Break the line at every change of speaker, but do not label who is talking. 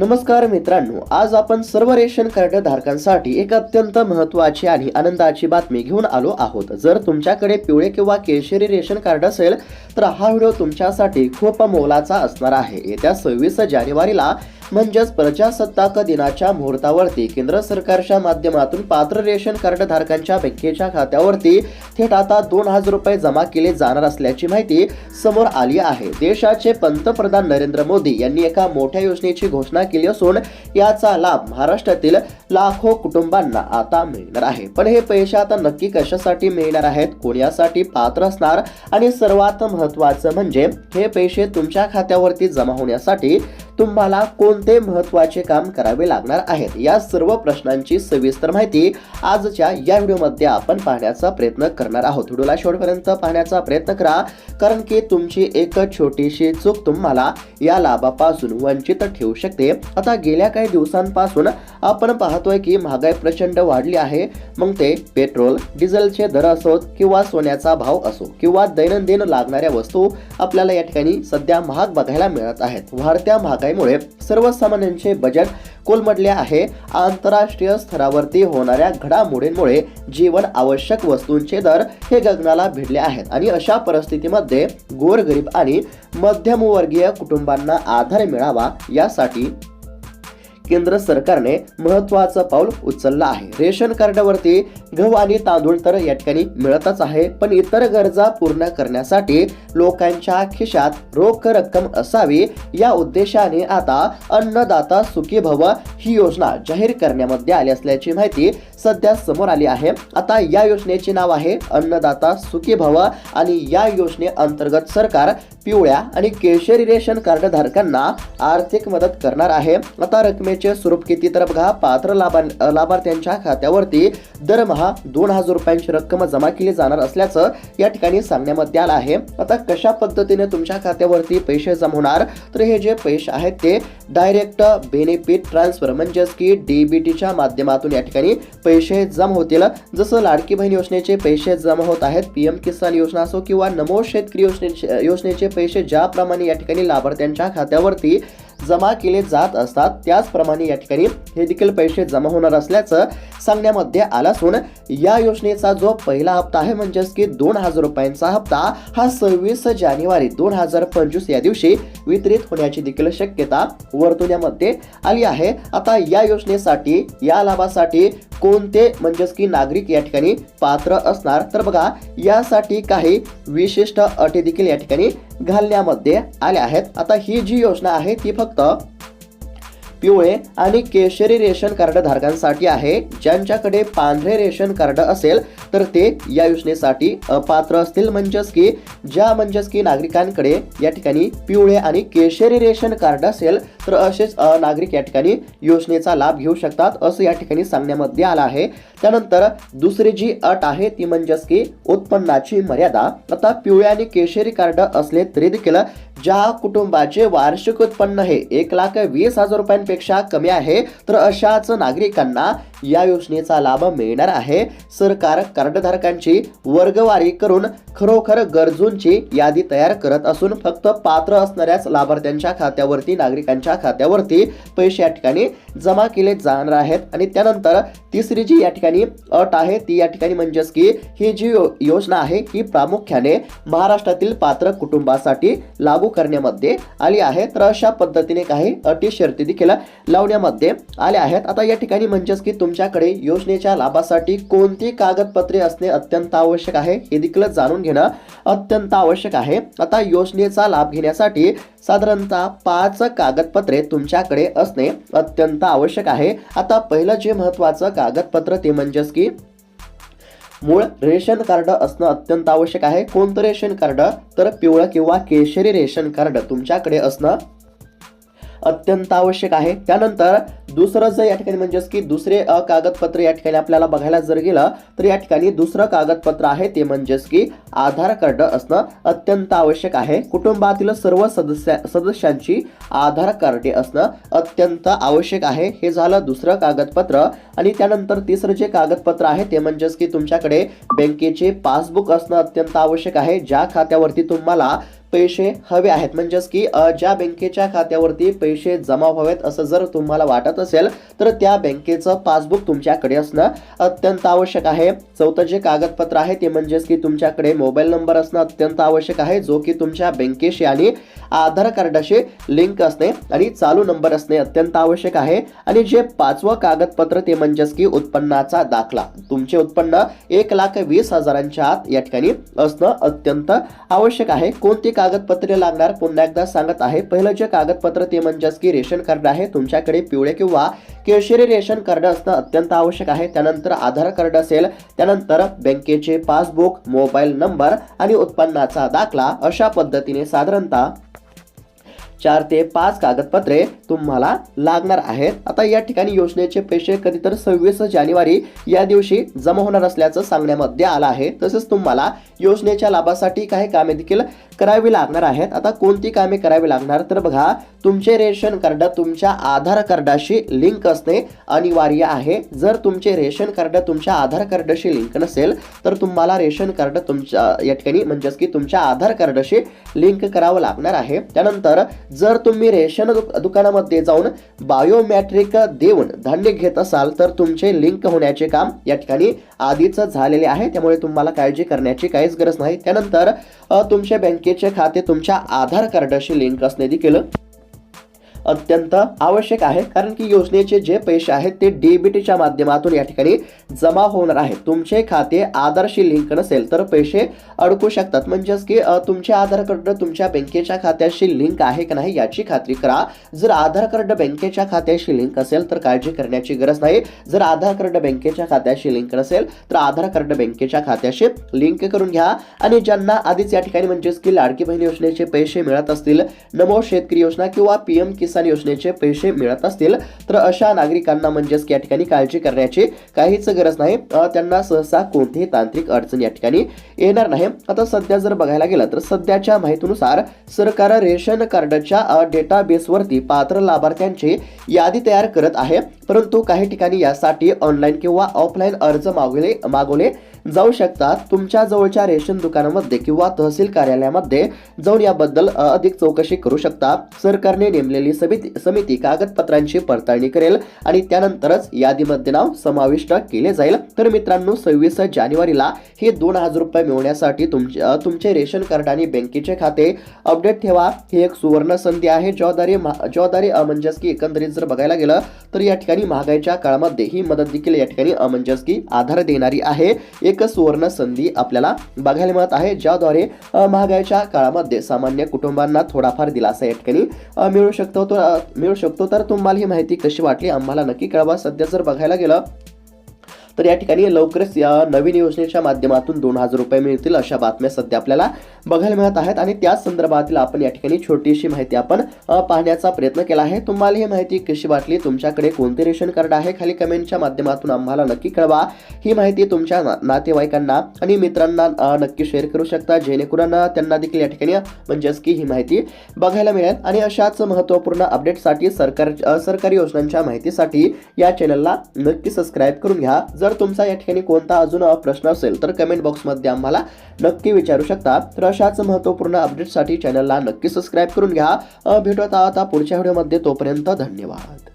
नमस्कार मित्रांनो आज आपण सर्व रेशन कार्ड धारकांसाठी एक अत्यंत महत्त्वाची आणि आनंदाची बातमी घेऊन आलो आहोत. जर तुमच्याकडे पिवळे किंवा केशरी रेशन कार्ड असेल तर हा व्हिडिओ तुमच्यासाठी खूप मोलाचा असणार आहे. येत्या सव्वीस जानेवारीला म्हणजेच प्रजासत्ताक दिनाच्या मुहूर्तावरती केंद्र सरकारच्या माध्यमातून पात्र रेशन कार्ड धारकांच्या बँकेच्या खात्यावरती थेट आता दोन हजार रुपये जमा केले जाणार असल्याची माहिती समोर आली आहे. देशाचे पंतप्रधान नरेंद्र मोदी यांनी एका मोठ्या योजनेची घोषणा केली असून याचा लाभ महाराष्ट्रातील लाखो कुटुंबांना आता मिळणार आहे. पण हे पैसे आता नक्की कशासाठी मिळणार आहेत कोण यासाठी पात्र असणार आणि सर्वात महत्त्वाचं म्हणजे हे पैसे तुमच्या खात्यावरती जमा होण्यासाठी तुम्हाला कोणते महत्त्वाचे काम करावे लागणार आहेत? या सर्व प्रश्नांची सविस्तर माहिती आजच्या या व्हिडिओमध्ये आपण पाहण्याचा प्रयत्न करणार आहोत. व्हिडिओला शेवटपर्यंत पाहण्याचा प्रयत्न करा कारण की तुमची एक छोटीशी चूक तुम्हाला या लाभापासून वंचित ठेवू शकते. आता गेल्या काही दिवसांपासून आपण पाहतोय की महागाई प्रचंड वाढली आहे. मग ते पेट्रोल डिझेलचे दर असोत किंवा सोन्याचा भाव असो किंवा दैनंदिन लागणाऱ्या वस्तू आपल्याला या ठिकाणी सध्या महाग बघायला मिळत आहेत. वाढत्या महागाई महागाईमुळे सर्वसामान्यांचे बजेट कोलमडले आहे. आंतरराष्ट्रीय स्तरावरती होणाऱ्या घडामोडींमुळे जीवन आवश्यक वस्तूंचे दर हे गगनाला भिडले आहेत आणि अशा परिस्थितीमध्ये गोरगरीब आणि मध्यमवर्गीय कुटुंबांना आधार मिळावा यासाठी केंद्र सरकारने महत्वाचं पाऊल उचललं आहे. रेशन कार्डावरती गहू आणि तांदूळ तर या ठिकाणी मिळतच आहे. पण इतर गरजा पूर्ण करण्यासाठी लोकांच्या खिशात रोख रक्कम असावी या उद्देशाने आता अन्नदाता सुखी भव ही योजना जाहीर करण्यामध्ये आली असल्याची माहिती सध्या समोर आली आहे. आता या योजनेचे नाव आहे अन्नदाता सुखी भव आणि या योजने अंतर्गत सरकार पिवळ्या आणि केशरी रेशन कार्ड धारकांना आर्थिक मदत करणार आहे. आता रकमेचे स्वरूप किती तर बघा पात्र लाभां लाभार्थ्यांच्या खात्यावरती दरमहा दोन हजार रुपयांची रक्कम जमा केली जाणार असल्याचं या ठिकाणी सांगण्यामध्ये आलं आहे. आता कशा पद्धतीने तुमच्या खात्यावरती पैसे जमा होणार? तर हे जे पैसे आहेत ते डायरेक्ट बेनिफिट ट्रान्सफर म्हणजेच की डीबीटीच्या माध्यमातून या ठिकाणी पैसे जमा होतील. जसं लाडकी बहीण योजनेचे पैसे जमा होत आहेत पीएम किसान योजना असो किंवा नमो शेतकरी योजनेचे योजनेचे पैसे ज्याप्रमाणे या ठिकाणी लाभार्थ्यांच्या खात्यावरती जमा केले जात असतात. त्याचप्रमाणे या ठिकाणी हे देखील पैसे जमा होणार असल्याचं सांगण्यामध्ये आलं असून या योजनेचा जो पहिला हप्ता आहे म्हणजेच की दोन हजार रुपयांचा हप्ता हा सव्वीस जानेवारी दोन हजार पंचवीस या दिवशी वितरित होण्याची देखील शक्यता वर्तवण्यामध्ये आली आहे. आता या योजनेसाठी या लाभासाठी कोणते म्हणजेच की नागरिक या ठिकाणी पात्र असणार? तर बघा यासाठी काही विशिष्ट अटी देखील या ठिकाणी घालण्यामध्ये आल्या आहेत. आता ही जी योजना आहे ती फक्त पिवळे आणि केशरी रेशन कार्ड धारकांसाठी आहे. ज्यांच्याकडे पांढरे रेशन कार्ड असेल तर ते या योजनेसाठी अपात्र असतील. म्हणजेच की ज्या म्हणजेच की नागरिकांकडे या ठिकाणी पिवळे आणि केशरी रेशन कार्ड असेल तर असेच नागरिक या ठिकाणी योजनेचा लाभ घेऊ शकतात असं या ठिकाणी सांगण्यामध्ये आलं आहे. त्यानंतर दुसरी जी अट आहे ती म्हणजेच की उत्पन्नाची मर्यादा. आता पिवळे आणि केशरी कार्ड असले तरी देखील ज्या कुटुंबाचे वार्षिक उत्पन्न हे एक लाख वीस हजार रुपयांपेक्षा कमी आहे तर अशाच नागरिकांना या योजनेचा लाभ मिळणार आहे. सरकार कार्डधारकांची वर्गवारी करून खरोखर गरजूंची यादी तयार करत असून फक्त पात्र असणाऱ्याच लाभार्थ्यांच्या खात्यावरती नागरिकांच्या खात्यावरती पैसे या ठिकाणी जमा केले जाणार आहेत. आणि त्यानंतर तिसरी जी या ठिकाणी अट आहे ती या ठिकाणी म्हणजेच की ही जी यो- योजना आहे ही प्रामुख्याने महाराष्ट्रातील पात्र कुटुंबासाठी लागू करण्यामध्ये आली आहे. तर अशा पद्धतीने काही अटी शर्ती देखील लावण्यामध्ये आल्या आहेत. आता या ठिकाणी म्हणजेच की तुमच्याकडे योजनेच्या लाभासाठी कोणती कागदपत्रे असणे अत्यंत आवश्यक आहे? हे देखील जाणून घेणं अत्यंत आवश्यक आहे. आता योजनेचा लाभ घेण्यासाठी साधारणतः पाच कागदपत्रे तुमच्याकडे असणे अत्यंत आवश्यक आहे. आता पहिलं जे महत्वाचं कागदपत्र ते म्हणजेच की मूळ रेशन कार्ड असणं अत्यंत आवश्यक आहे. कोणतं रेशन कार्ड? तर पिवळं किंवा केशरी रेशन कार्ड तुमच्याकडे असणं अत्यंत आवश्यक आहे. त्यानंतर दुसरं जर या ठिकाणी म्हणजेच की दुसरे अ, कागदपत्र या ठिकाणी आपल्याला बघायला जर गेलं तर या ठिकाणी दुसरं कागदपत्र आहे ते म्हणजेच की आधार कार्ड असणं अत्यंत आवश्यक आहे. कुटुंबातील सर्व सदस्या सदस्यांची आधार कार्डे असणं अत्यंत आवश्यक आहे. हे झालं दुसरं कागदपत्र. आणि त्यानंतर तिसरं जे कागदपत्र आहे ते म्हणजेच की तुमच्याकडे बँकेचे पासबुक असणं अत्यंत आवश्यक आहे. ज्या खात्यावरती तुम्हाला पैसे हवे आहेत. म्हणजेच की ज्या बँकेच्या खात्यावरती पैसे जमा व्हावेत असं जर तुम्हाला वाटत असेल तर त्या बँकेचं पासबुक तुमच्याकडे असणं अत्यंत आवश्यक आहे. चौथं जे कागदपत्र आहे ते म्हणजेच की तुमच्याकडे मोबाईल नंबर असणं अत्यंत आवश्यक आहे जो की तुमच्या बँकेशी आणि आधार कार्डाशी लिंक असणे आणि चालू नंबर असणे अत्यंत आवश्यक आहे. आणि जे पाचवं कागदपत्र ते म्हणजेच की उत्पन्नाचा दाखला. तुमचे उत्पन्न एक लाख वीस हजारांच्या आत या ठिकाणी असणं अत्यंत आवश्यक आहे. कोणती कागदपत्रे लागणार पुन्हा एकदा सांगत आहे. पहिलं जे कागदपत्र ते म्हणजेच की रेशन कार्ड आहे. तुमच्याकडे पिवळे किंवा केशरी रेशन कार्ड असणं अत्यंत आवश्यक आहे. त्यानंतर आधार कार्ड असेल त्यानंतर बँकेचे पासबुक मोबाईल नंबर आणि उत्पन्नाचा दाखला अशा पद्धतीने साधारणतः चार ते पाच कागदपत्रे तुम्हाला लागणार आहेत. आता या ठिकाणी योजनेचे पैसे कधी तर सव्वीस जानेवारी या दिवशी जमा होणार असल्याचं सांगण्यामध्ये आलं आहे. तसेच तुम्हाला योजनेच्या लाभासाठी काही कामे देखील करावी लागणार आहेत. आता कोणती कामे करावी लागणार? तर बघा तुमचे रेशन कार्ड तुमच्या आधार कार्डाशी लिंक असणे अनिवार्य आहे. जर तुमचे रेशन कार्ड तुमच्या आधार कार्डाशी लिंक नसेल तर तुम्हाला रेशन कार्ड तुमच्या या ठिकाणी म्हणजेच की तुमच्या आधार कार्डशी लिंक करावं लागणार आहे. त्यानंतर जर तुम्ही रेशन दुक- दुकानामध्ये जाऊन बायोमॅट्रिक देऊन धान्य घेत असाल तर तुमचे लिंक होण्याचे काम या ठिकाणी आधीच झालेले आहे. त्यामुळे तुम्हाला काळजी करण्याची काहीच गरज नाही. त्यानंतर तुमचे तुमच्या बँकेचे खाते तुमच्या आधार कार्डाशी लिंक असणे देखील अत्यंत आवश्यक आहे कारण की योजनेचे जे पैसे आहेत ते डेबिटच्या माध्यमातून या ठिकाणी जमा होणार आहेत. तुमचे खाते आधारशी लिंक नसेल तर पैसे अडकू शकतात. म्हणजेच की तुमचे आधार कार्ड तुमच्या बँकेच्या खात्याशी लिंक आहे की नाही याची खात्री करा. जर आधार कार्ड बँकेच्या खात्याशी लिंक असेल तर काळजी करण्याची गरज नाही. जर आधार कार्ड बँकेच्या खात्याशी लिंक नसेल तर आधार कार्ड बँकेच्या खात्याशी लिंक करून घ्या. आणि ज्यांना आधीच या ठिकाणी म्हणजेच की लाडकी बहीण योजनेचे पैसे मिळत असतील नमो शेतकरी योजना किंवा पीएम किसान योजनेचे पैसे मिळत असतील तर अशा नागरिकांना म्हणजेच या ठिकाणी काळजी करण्याची काहीच गरज नाही. त्यांना सहसा कोणतीही तांत्रिक अडचण या ठिकाणी येणार नाही. आता सध्या जर बघायला गेलं तर सध्याच्या माहितीनुसार सरकार रेशन कार्डच्या डेटाबेसवरती पात्र लाभार्थ्यांची यादी तयार करत आहे. परंतु काही ठिकाणी यासाठी ऑनलाईन किंवा ऑफलाईन अर्ज मागवले मागवले जाऊ शकतात. तुमच्या जवळच्या रेशन दुकानामध्ये किंवा तहसील कार्यालयामध्ये जाऊन याबद्दल अधिक चौकशी करू शकता. सरकारने नेमलेली समिती समिती कागदपत्रांची पडताळणी करेल आणि त्यानंतरच यादीमध्ये नाव समाविष्ट केले जाईल. तर मित्रांनो सव्वीस जानेवारीला हे दोन हजार रुपये मिळवण्यासाठी तुमचे तुमचे रेशन कार्ड आणि बँकेचे खाते अपडेट ठेवा. ही एक सुवर्ण संधी आहे. ज्याद्वारे मा- ज्याद्वारे अमंजस्की म्हणजेच की एकंदरीत जर बघायला गेलं तर या ठिकाणी महागाईच्या काळामध्ये ही मदत देखील या ठिकाणी अमंजस्की म्हणजेच की आधार देणारी आहे. एक सुवर्ण संधी आपल्याला बघायला मिळत आहे. ज्याद्वारे महागाईच्या काळामध्ये सामान्य कुटुंबांना थोडाफार दिलासा या ठिकाणी मिळू शकतो. मिळू शकतो. तर तुम्हाला ही माहिती कशी वाटली? आम्हाला नक्की कळवा. सध्या जर बघायला गेलं तर या ठिकाणी लवकरच या नवीन योजनेच्या माध्यमातून दोन हजार रुपये मिळतील अशा बातम्या सध्या आपल्याला बघायला मिळत आहेत. आणि त्याच संदर्भातील आपण या ठिकाणी छोटीशी माहिती आपण पाहण्याचा प्रयत्न केला आहे. तुम्हाला ही माहिती कशी वाटली? तुमच्याकडे कोणते रेशन कार्ड आहे? खाली कमेंटच्या माध्यमातून आम्हाला नक्की कळवा. ही माहिती तुमच्या ना- नातेवाईकांना आणि मित्रांना नक्की शेअर करू शकता. जेणेकरून त्यांना देखील या ठिकाणी म्हणजेच की ही माहिती बघायला मिळेल. आणि अशाच महत्त्वपूर्ण अपडेटसाठी सरकार सरकारी योजनांच्या माहितीसाठी या चॅनलला नक्की सबस्क्राईब करून घ्या. जर तुमचा या ठिकाणी कोणता अजून प्रश्न असेल तर कमेंट बॉक्समध्ये आम्हाला नक्की विचारू शकता. तर अशाच महत्त्वपूर्ण अपडेटसाठी चॅनलला नक्की सबस्क्राईब करून घ्या. भेटत आता पुढच्या व्हिडिओमध्ये तोपर्यंत धन्यवाद.